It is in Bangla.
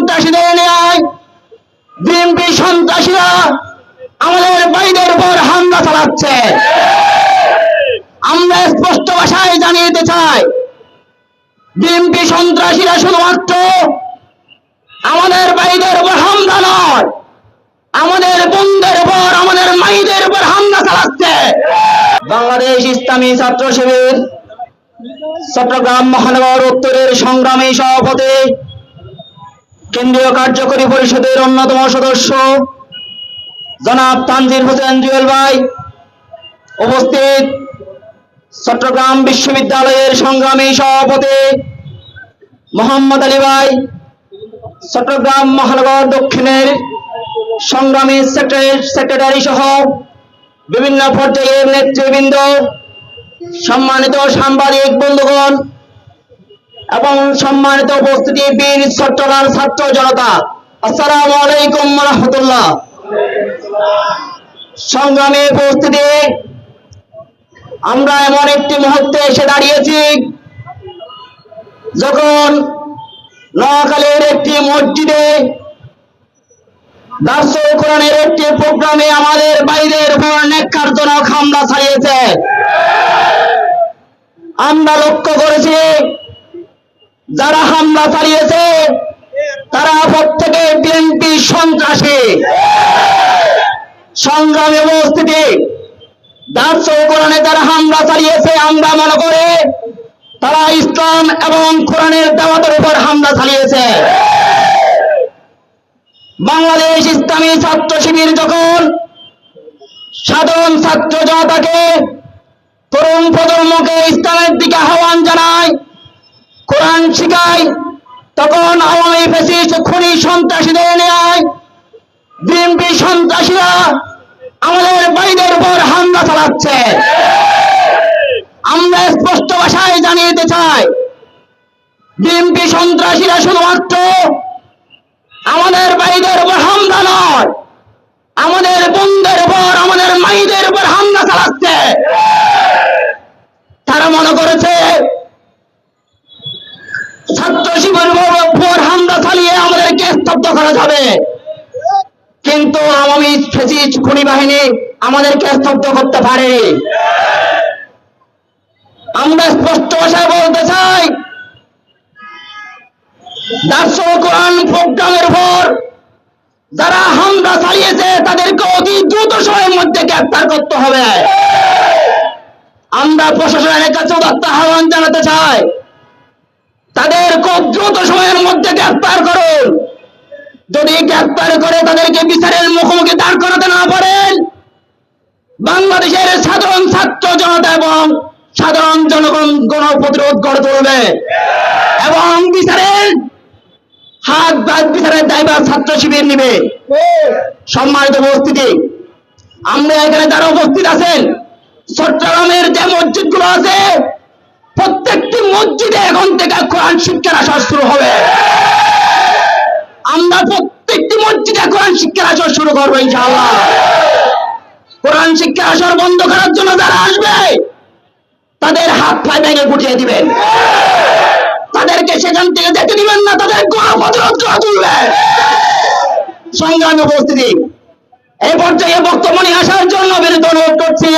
সন্ত্রাসীদের নিয়ে বিএনপি সন্ত্রাসীরা আমাদের ভাইদের উপর হামলা চালাচ্ছে। আমরা স্পষ্ট ভাষায় জানিয়ে চাই বিএনপি সন্ত্রাসীরা শুধুমাত্র আমাদের ভাইদের উপর হামলা নয়, আমাদের বোনদের উপর, আমাদের মাইদের উপর হামলা চালাচ্ছে। বাংলাদেশ ইসলামী ছাত্র শিবির, চট্টগ্রাম মহানগর উত্তরের সংগ্রামী সভাপতি কেন্দ্রীয় কার্যকরী পরিষদের অন্যতম সদস্য জনাব তানজির হোসেন জুয়েল ভাই উপস্থিত চট্টগ্রাম বিশ্ববিদ্যালয়ের সংগ্রামী সভাপতি মোহাম্মদ আলী ভাই, চট্টগ্রাম মহানগর দক্ষিণের সংগ্রামী সেক্রেটারি সহ বিভিন্ন পর্যায়ের নেতৃবৃন্দ, সম্মানিত সাংবাদিক বন্ধুগণ এবং সম্মানিত উপস্থিতি বীর চট্টগ্রাম ছাত্র জনতা। আসসালামু আলাইকুম রহমতুল্লাহ। সংগ্রামী উপস্থিতি, আমরা এমন একটি মুহূর্তে এসে দাঁড়িয়েছি যখন নোয়াখালীর একটি মসজিদে দার্সুল কোরআনের একটি প্রোগ্রামে আমাদের বাইরের উপর নেককারজনক হামলা চালিয়েছে। আমরা লক্ষ্য করেছি যারা হামলা চালিয়েছে, তারা প্রত্যেকে বিএনপি সন্ত্রাসী। সংগ্রামী উপস্থিতি দার্সুল কোরআনে যারা হামলা চালিয়েছে, আমরা মনে করে তারা ইসলাম এবং কোরআনের দাওয়াতের উপর হামলা চালিয়েছে। বাংলাদেশ ইসলামী ছাত্র শিবির যখন সাধারণ ছাত্র জনতাকে তরুণ প্রজন্মকে ইসলামের দিকে আহ্বান জানায় শিখায়, তখন আওয়ামী ফেসিস্ট খুনি সন্ত্রাসীদের নেয় বিএনপি সন্ত্রাসীরা আমাদের বাইদের উপর হামলা চালাচ্ছে। আমরা স্পষ্ট ভাষায় জানিয়ে দিতে চাই, বিএনপি সন্ত্রাসীরা শুধুমাত্র আমাদের ভাইদের উপর হামলা নয়, আমাদের বোনদের উপর, আমাদের মাইদের উপর হামলা চালাচ্ছে। তারা মনে করেছে ছাত্র শিবির উপর হামলা চালিয়ে আমাদেরকে স্তব্ধ করা যাবে। কিন্তু আওয়ামী ফেসিস্ট খুনি বাহিনী আমাদেরকে স্তব্ধ করতে পারে। আমরা স্পষ্ট ভাষায় বলতে চাই কোরআন প্রোগ্রামের উপর যারা হামলা চালিয়েছে, তাদেরকে অতি দ্রুত সময়ের মধ্যে গ্রেপ্তার করতে হবে। আমরা প্রশাসনের কাছে আহ্বান জানাতে চাই, তাদের খুব দ্রুত সময়ের মধ্যে গ্রেপ্তার করুন। যদি গ্রেপ্তার করে তাদেরকে বিচারের মুখোমুখি দাঁড় করাতে না পারেন, বাংলাদেশের সাধারণ ছাত্র জনতা এবং সাধারণ জনগণ গণ প্রতিরোধ গড়ে তুলবে। এবং বিচারের হাত বাদ বিচারের দায়ভার ছাত্র শিবির নিবে। সম্মানিত উপস্থিতি, আমরা এখানে যারা উপস্থিত আছেন, চট্টগ্রামের যে মসজিদগুলো আছে, প্রত্যেকটি মসজিদে এখন থেকে কোরআন শিক্ষার আসা শুরু হবে। আমরা প্রত্যেকটি মসজিদে কোরআন শিক্ষার আসর শুরু করব, ইনশাআল্লাহ। কোরআন শিক্ষার আসর বন্ধ করার জন্য যারা আসবে, তাদের হাত পায়ে ভেঙে গুটিয়ে দিবেন। তাদেরকে সেখান থেকে যেতে দিবেন না, তাদের গণপ্রতিরোধ করে তুলবে। সংগ্রামী উপস্থিতি। এই পর্যায়ে বক্তব্য নিয়ে আসার জন্য বিরুদ্ধে অনুরোধ করছি।